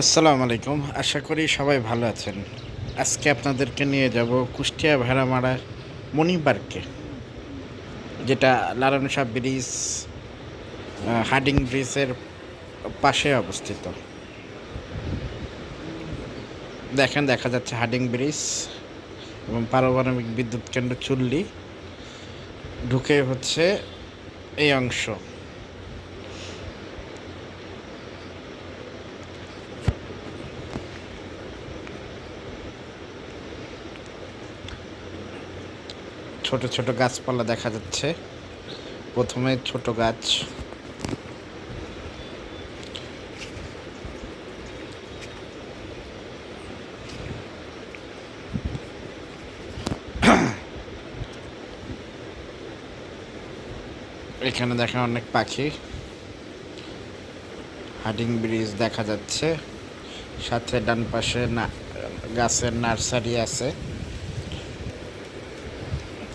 আসসালামু আলাইকুম। আশা করি সবাই ভালো আছেন। আজকে আপনাদেরকে নিয়ে যাব কুষ্টিয়া ভেড়ামারা মণি পার্কে যেটা লালন শাহ ব্রিজ হার্ডিং ব্রিজের পাশে অবস্থিত। দেখেন, দেখা যাচ্ছে হার্ডিং ব্রিজ এবং পারমাণবিক বিদ্যুৎ কেন্দ্র চুল্লি ঢুকে হচ্ছে এই অংশ। ছোট ছোট গাছপালা দেখা যাচ্ছে। প্রথমে ছোট গাছ। এখানে দেখেন অনেক পাখি। হাডিং ব্রিজ দেখা যাচ্ছে। সাথে ডান পাশে না, গাছের নার্সারি আছে।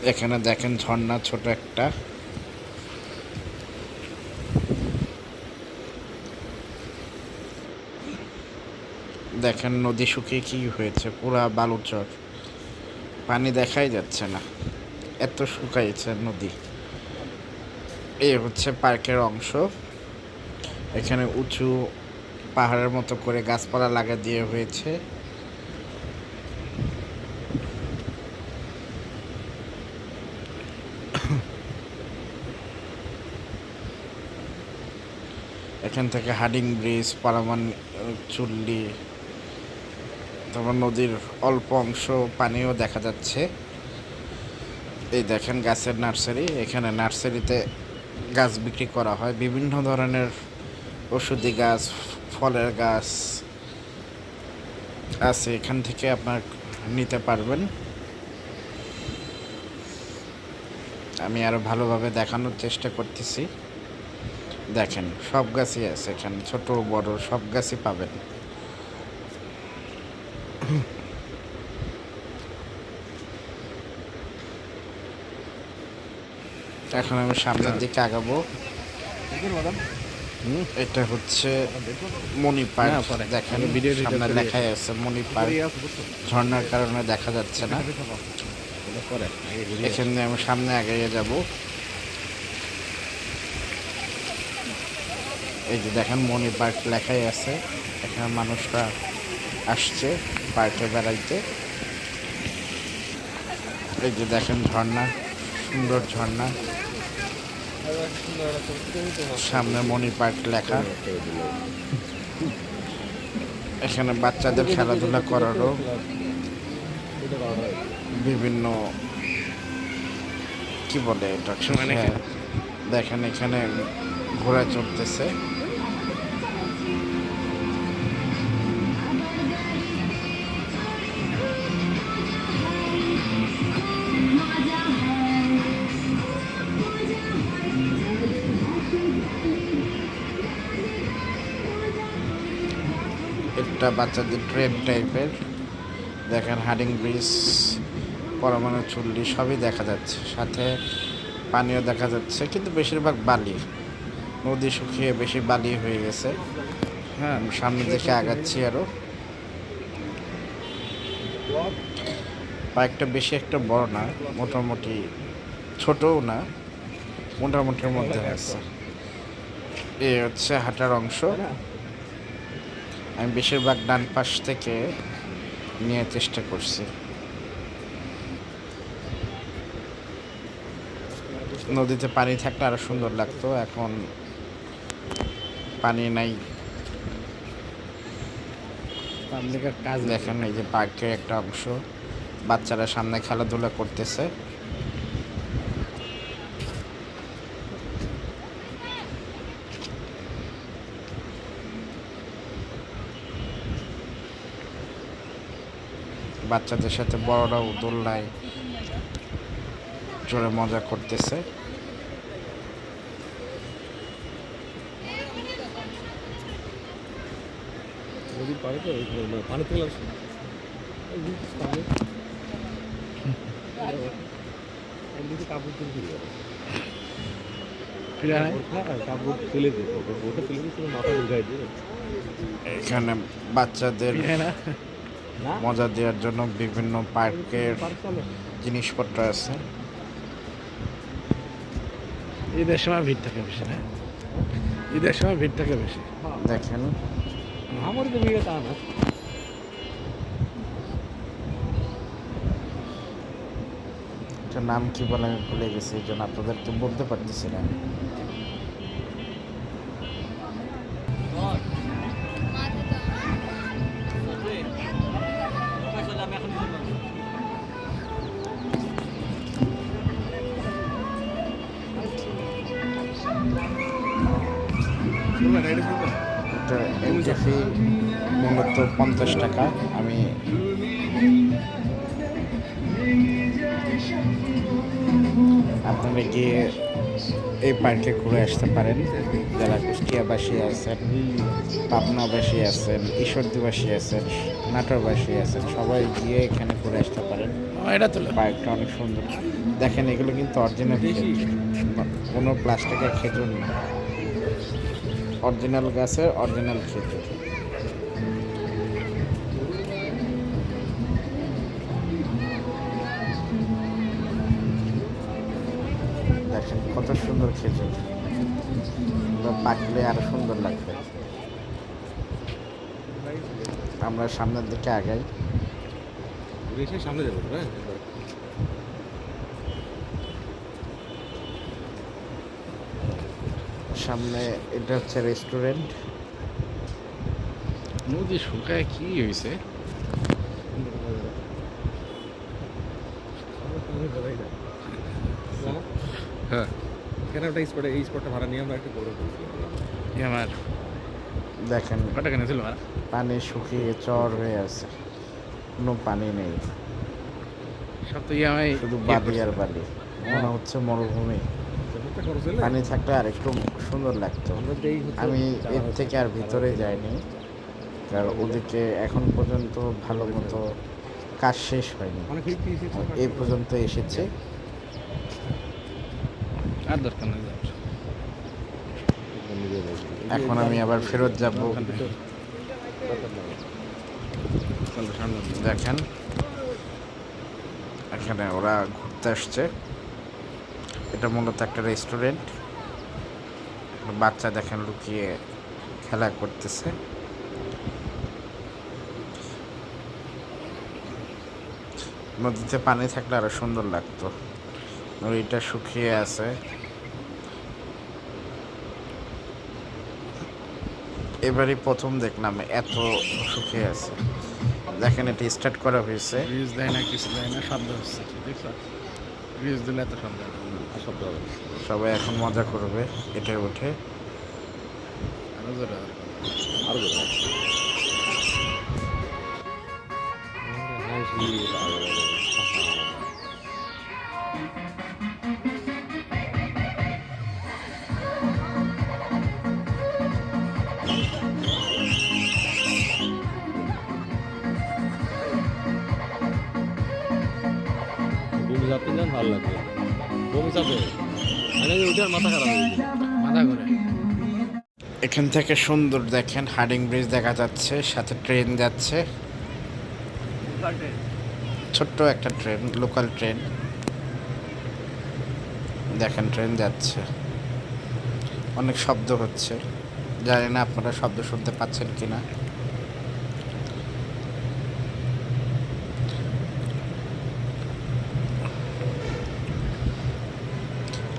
এখানে দেখেন ঝর্ণা ছোট একটা। দেখেন নদী শুকিয়ে কি হয়েছে, পুরা বালুচর পানি দেখাই যাচ্ছে না। এত শুকাইছে নদী। এই হচ্ছে পার্কের অংশ। এখানে উঁচু পাহাড়ের মতো করে গাছপালা লাগা দিয়ে হয়েছে। এখান থেকে হাডিং ব্রিজ পারামান চুল্লি, তারপর নদীর অল্প অংশ পানিও দেখা যাচ্ছে। এই দেখেন গাছের নার্সারি, এখানে নার্সারিতে গাছ বিক্রি করা হয়। বিভিন্ন ধরনের ওষুধি গাছ, ফলের গাছ আছে, এখান থেকে আপনার নিতে পারবেন। আমি আরও ভালোভাবে দেখানোর চেষ্টা করতেছি। দেখেন সব গাছই আছে এখানে ছোট বড় সব গাছই পাবেন। এখন আমি সামনের দিকে আগাবো। এটা হচ্ছে মণি পার্ক। দেখেন সামনে লেখাই আছে মণি পার্ক। ঝর্ণার কারণে দেখা যাচ্ছে না। এখানে আমি সামনে আগাইয়ে যাব। এই যে দেখেন মনি পার্ক লেখাই আছে। এখানে মানুষরা আসছে পার্কে বেড়াইতে। এই যে দেখেন ঝর্ণা সুন্দর ঝর্ণা। সামনে মনি পার্ক লেখা। এখানে বাচ্চাদের খেলাধুলা করারও বিভিন্ন কি বলে এটা? হ্যাঁ, দেখেন এখানে ঘোরা চড়তেছে। একটা বাচ্চাদের ট্রেন টাইপের। দেখেন হাডিং ব্রিজ, পরমাণু চুল্লি, সবই দেখা যাচ্ছে। সাথে পানিও দেখা যাচ্ছে, কিন্তু বেশিরভাগ বালি। নদী শুকিয়ে বেশি বালি হয়ে গেছে। হ্যাঁ সামনের দিকে আগাচ্ছি আরও পার্কটা বেশি, একটা বড় না, মোটামুটি ছোটও না, মোটামুটির মধ্যে আছে। এ হচ্ছে হাঁটার অংশ। আমি বেশিরভাগ ডান পাশ থেকে নিয়ে চেষ্টা করছি। নদীতে পানি থাকলে আরও সুন্দর লাগতো এখন পানি নাই। পাবলিকের কাজ দেখেন এই যে পার্কের একটা অংশ বাচ্চারা সামনে খেলাধুলা করতেছে। বাচ্চাদের সাথে বড়রাও দোলনায় চড়ে মজা করতেছে। আনায় হ্যাঁ। এখানে বাচ্চাদের মজা দেওয়ার জন্য বিভিন্ন পার্কের জিনিসপত্র আছে। ঈদের সময় ভিড় থাকে বেশি না? ঈদের সময় ভিড় থাকে বেশি। দেখেন। আমার তো বিয়ে তা না। নাম কি বলে আমি ভুলে গেছি এই জন্য আপনাদেরকে বলতে পারতেছি না। এটা মূলত পঞ্চাশ টাকা। আমি আপনারা গিয়ে এই পার্কে ঘুরে আসতে পারেন। যারা কুষ্টিয়াবাসী আছেন পাবনাবাসী আছেন ঈশ্বরদীবাসী আছেন নাটোরবাসী আছেন সবাই গিয়ে এখানে ঘুরে আসতে পারেন। এটা তোলো পার্কটা অনেক সুন্দর। দেখেন এগুলো কিন্তু অরিজিনাল কোনো প্লাস্টিকের খেজুর না। অরিজিনাল গাছের অরিজিনাল খেজুর দেখেন কত সুন্দর খেজুর পাকলে আরও সুন্দর লাগবে। আমরা সামনের দিকে আগাই। সামনে যাব সামনে এটা হচ্ছে রেস্টুরেন্ট নদী শুকায় কি হয়েছে হ্যাঁ। কেন ওটা স্পটে এই স্পটটা ভাড়া নিয়ে আমরা একটা আমার দেখেন কটা কেন ছিল আর পানি শুকিয়ে চর হয়ে আছে। কোনো পানি নেই। সব তো ইয়ামাই শুধু বালি আর বালি। মনে হচ্ছে মরুভূমি। পানি থাকলে আর একটু সুন্দর লাগতো। আমি এর থেকে আর ভিতরে যাইনি। কারণ ওদিকে এখন পর্যন্ত ভালো মতো কাজ শেষ হয়নি। মানে এই পর্যন্ত এসেছে। আর দরকার নেই এখন আমি আবার ফেরত যাব। দেখেন এখানে ওরা ঘুরতে আসছে। এটা মূলত একটা রেস্টুরেন্ট বাচ্চা দেখেন লুকিয়ে খেলা করতেছে। নদীতে পানি থাকলে আরও সুন্দর লাগতো। নদীটা শুকিয়ে আছে। এবারই প্রথম দেখলাম এত শুকিয়ে আছে। দেখেন এটা স্টার্ট করা হয়েছে। ব্রিজ দিলে এত শব্দ হবে সবাই এখন মজা করবে এটা উঠে। আরও জোরে আরও জোরে মাথা খারাপ হয়ে যায় মাথা ঘুরে। এখান থেকে সুন্দর দেখেন হার্ডিং ব্রিজ দেখা যাচ্ছে সাথে ট্রেন যাচ্ছে। ছোট্ট একটা ট্রেন লোকাল ট্রেন। দেখেন ট্রেন যাচ্ছে। অনেক শব্দ হচ্ছে। জানি না আপনারা শব্দ শুনতে পাচ্ছেন কিনা।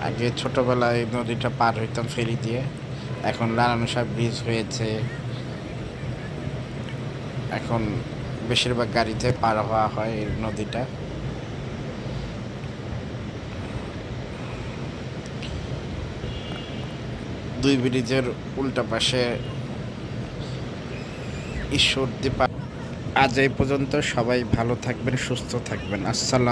আগে ছোটবেলায় নদীটা পার হইতাম ফেরি দিয়ে, এখন নারায়ণ সাহেব ব্রিজ হয়েছে। এখন বেশিরভাগ গাড়িতে পার হওয়া হয় এই নদীটা। দুই ব্রিজের উল্টা পাশে ঈশ্বর দীপা আজ এই পর্যন্ত সবাই ভালো থাকবেন, সুস্থ থাকবেন। আসসালাম।